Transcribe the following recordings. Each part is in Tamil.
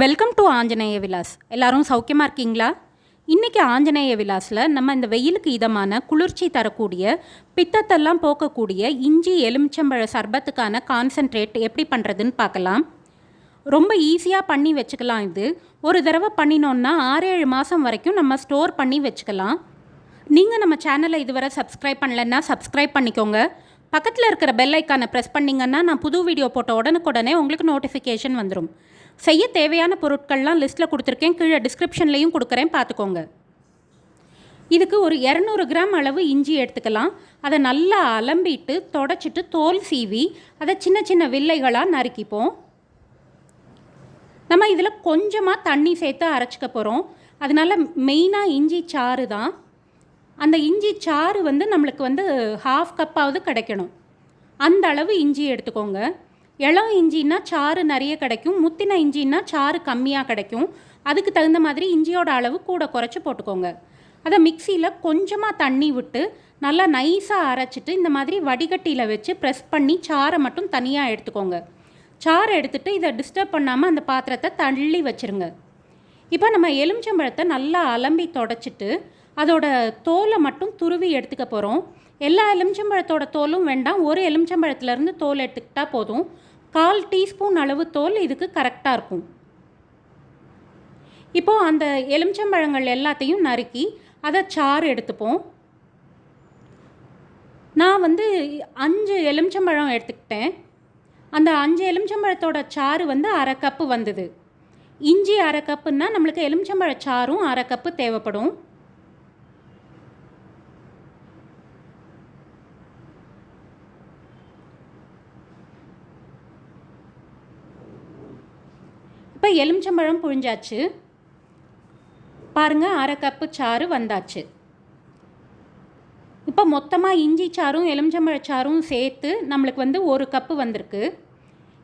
வெல்கம் டு ஆஞ்சநேய விலாஸ் எல்லாரும் சௌக்கியமாக இருக்கீங்களா? இன்றைக்கி ஆஞ்சநேய விலாஸில் நம்ம இந்த வெயிலுக்கு இதமான குளிர்ச்சி தரக்கூடிய பித்தத்தெல்லாம் போக்கக்கூடிய இஞ்சி எலுமிச்சம்பழ சர்பத்துக்கான கான்சன்ட்ரேட் எப்படி பண்ணுறதுன்னு பார்க்கலாம். ரொம்ப ஈஸியாக பண்ணி வச்சுக்கலாம் இது. ஒரு தடவை பண்ணினோன்னா ஆறு ஏழு மாதம் வரைக்கும் நம்ம ஸ்டோர் பண்ணி வச்சுக்கலாம். நீங்கள் நம்ம சேனலை இதுவரை சப்ஸ்கிரைப் பண்ணலைன்னா சப்ஸ்கிரைப் பண்ணிக்கோங்க. பக்கத்தில் இருக்கிற பெல் ஐக்கானை ப்ரெஸ் பண்ணிங்கன்னா நான் புது வீடியோ போட்ட உடனுக்குடனே உங்களுக்கு நோட்டிஃபிகேஷன் வந்துடும் செய்ய தேவையான பொருட்கள்லாம் லிஸ்ட்டில் கொடுத்துருக்கேன். கீழே டிஸ்கிரிப்ஷன்லேயும் கொடுக்குறேன். பார்த்துக்கோங்க. இதுக்கு ஒரு இரநூறு கிராம் அளவு இஞ்சி எடுத்துக்கலாம். அதை நல்லா அலம்பிட்டு தொடச்சிட்டு தோல் சீவி அதை சின்ன சின்ன வில்லைகளாக நறுக்கிப்போம். நம்ம இதில் கொஞ்சமாக தண்ணி சேர்த்து அரைச்சிக்க போகிறோம் அதனால மெயினாக இஞ்சி சாறு தான். அந்த இஞ்சி சாறு வந்து நம்மளுக்கு வந்து ஹாஃப் கப்பாவது கிடைக்கணும். அந்த அளவு இஞ்சி எடுத்துக்கோங்க. இளம் இஞ்சின்னா சாறு நிறைய கிடைக்கும் முத்தின இஞ்சின்னா சாறு கம்மியாக கிடைக்கும். அதுக்கு தகுந்த மாதிரி இஞ்சியோட அளவு கூட குறைச்சி போட்டுக்கோங்க. அதை மிக்சியில் கொஞ்சமாக தண்ணி விட்டு நல்லா நைஸாக அரைச்சிட்டு இந்த மாதிரி வடிகட்டியில் வச்சு ப்ரெஸ் பண்ணி சாறை மட்டும் தனியாக எடுத்துக்கோங்க. சாறை எடுத்துட்டு இதை டிஸ்டர்ப் பண்ணாமல் அந்த பாத்திரத்தை தள்ளி வச்சுருங்க. இப்போ நம்ம எலுமிச்சம்பழத்தை நல்லா அலம்பி தொடச்சிட்டு அதோட தோலை மட்டும் துருவி எடுத்துக்க போகிறோம் எல்லா எலுமிச்சம்பழத்தோட தோலும் வேண்டாம். ஒரு எலுமிச்சம்பழத்துலேருந்து தோல் எடுத்துக்கிட்டால் போதும். கால் டீஸ்பூன் அளவு தோல் இதுக்கு கரெக்டாக இருக்கும். இப்போது அந்த எலுமிச்சம்பழங்கள் எல்லாத்தையும் நறுக்கி அதை சாறு எடுத்துப்போம். நான் வந்து அஞ்சு எலுமிச்சம்பழம் எடுத்துக்கிட்டேன். அந்த அஞ்சு எலுமிச்சம்பழத்தோட சாறு வந்து அரை கப்பு வந்தது. இஞ்சி அரை கப்புன்னா நம்மளுக்கு எலுமிச்சம்பழ சாறும் அரை கப்பு தேவைப்படும். இப்போ எலுமிச்சம்பழம் புழிஞ்சாச்சு. பாருங்கள் அரை கப்பு சாறு வந்தாச்சு. இப்போ மொத்தமாக இஞ்சி சாறும் எலுமிச்சம்பழ சாறும் சேர்த்து நம்மளுக்கு வந்து ஒரு கப்பு வந்திருக்கு.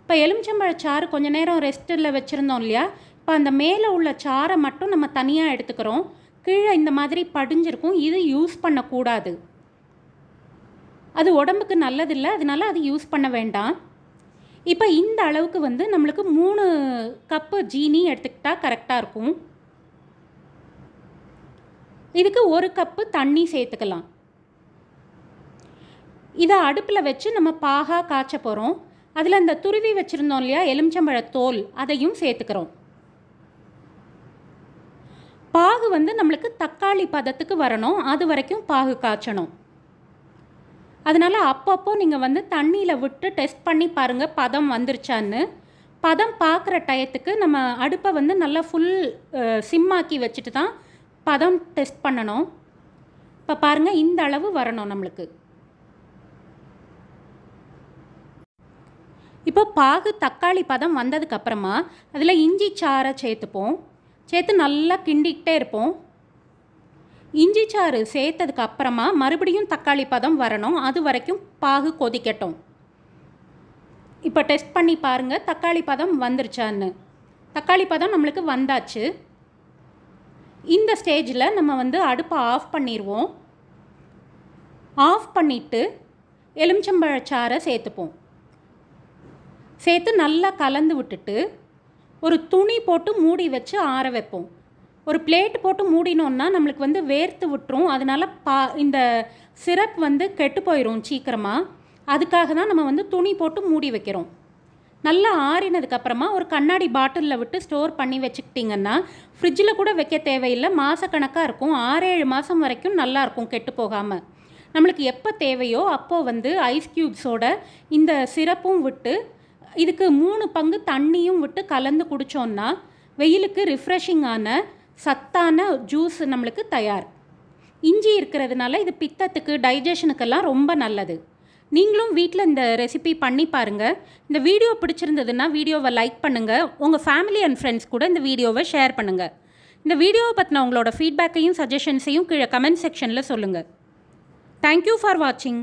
இப்போ எலுமிச்சம்பழ சாறு கொஞ்ச நேரம் ரெஸ்ட்டில் வச்சுருந்தோம் இல்லையா? இப்போ அந்த மேலே உள்ள சாறை மட்டும் நம்ம தனியாக எடுத்துக்கிறோம். கீழே இந்த மாதிரி படிஞ்சிருக்கும். இது யூஸ் பண்ணக்கூடாது. அது உடம்புக்கு நல்லதில்லை. அதனால அது யூஸ் பண்ண வேண்டாம். இப்போ இந்த அளவுக்கு வந்து நம்மளுக்கு மூணு கப்பு ஜீனி எடுத்துக்கிட்டால் கரெக்டாக இருக்கும். இதுக்கு ஒரு கப்பு தண்ணி சேர்த்துக்கலாம். இதை அடுப்பில் வச்சு நம்ம பாகாக காய்ச்ச போகிறோம் அதில் இந்த துருவி வச்சுருந்தோம் இல்லையா எலுமிச்சம்பழ தோல் அதையும் சேர்த்துக்கிறோம். பாகு வந்து நம்மளுக்கு தக்காளி பதத்துக்கு வரணும். அது வரைக்கும் பாகு காய்ச்சணும். அதனால் அப்பப்போ நீங்கள் வந்து தண்ணியில் விட்டு டெஸ்ட் பண்ணி பாருங்கள் பதம் வந்துருச்சான்னு. பதம் பார்க்குற டயத்துக்கு நம்ம அடுப்பை வந்து நல்லா ஃபுல் சிம்மாக்கி வச்சுட்டு தான் பதம் டெஸ்ட் பண்ணணும். இப்போ பாருங்கள் இந்த அளவு வரணும் நம்மளுக்கு. இப்போ பாகு தக்காளி பதம் வந்ததுக்கப்புறமா அதில் இஞ்சி சாறை சேர்த்துப்போம். சேர்த்து நல்லா கிண்டிக்கிட்டே இருப்போம். இஞ்சி சாறு சேர்த்ததுக்கு அப்புறமா மறுபடியும் தக்காளி பதம் வரணும். அது வரைக்கும் பாகு கொதிக்கட்டும். இப்போ டெஸ்ட் பண்ணி பாருங்கள் தக்காளி பதம் வந்துருச்சான்னு. தக்காளி பதம் நம்மளுக்கு வந்தாச்சு. இந்த ஸ்டேஜில் நம்ம வந்து அடுப்பை ஆஃப் பண்ணிடுவோம் ஆஃப் பண்ணிவிட்டு எலுமிச்சம்பழச்சாறை சேர்த்துப்போம். சேர்த்து நல்லா கலந்து விட்டுட்டு ஒரு துணி போட்டு மூடி வச்சு ஆற வைப்போம். ஒரு பிளேட் போட்டு மூடினோன்னா நம்மளுக்கு வந்து வேர்த்து விட்டுரும். அதனால பா இந்த சிரப் வந்து கெட்டு போயிடும் சீக்கிரமாக அதுக்காக தான் நம்ம வந்து துணி போட்டு மூடி வைக்கிறோம். நல்லா ஆறினதுக்கப்புறமா ஒரு கண்ணாடி பாட்டிலில் விட்டு ஸ்டோர் பண்ணி வச்சுக்கிட்டிங்கன்னா ஃப்ரிட்ஜில் கூட வைக்க தேவையில்லை. மாதக்கணக்காக இருக்கும். ஆறேழு மாதம் வரைக்கும் நல்லாயிருக்கும் கெட்டு போகாமல் நம்மளுக்கு எப்போ தேவையோ அப்போது வந்து ஐஸ் க்யூப்ஸோட இந்த சிரப்பும் விட்டு இதுக்கு மூணு பங்கு தண்ணியும் விட்டு கலந்து குடித்தோன்னா வெயிலுக்கு ரிஃப்ரெஷிங்கான சத்தான ஜூஸ் நம்மளுக்கு தயார். இஞ்சி இருக்கிறதுனால இது பித்தத்துக்கு டைஜஷனுக்கெல்லாம் ரொம்ப நல்லது. நீங்களும் வீட்டில் இந்த ரெசிபி பண்ணி பாருங்கள் இந்த வீடியோ பிடிச்சிருந்ததுன்னா வீடியோவை லைக் பண்ணுங்கள் உங்கள் ஃபேமிலி அண்ட் ஃப்ரெண்ட்ஸ் கூட இந்த வீடியோவை ஷேர் பண்ணுங்கள் இந்த வீடியோவை பற்றின உங்களோட ஃபீட்பேக்கையும் சஜஷன்ஸையும் கீழே கமெண்ட் செக்ஷனில் சொல்லுங்கள் தேங்க்யூ ஃபார் வாட்சிங்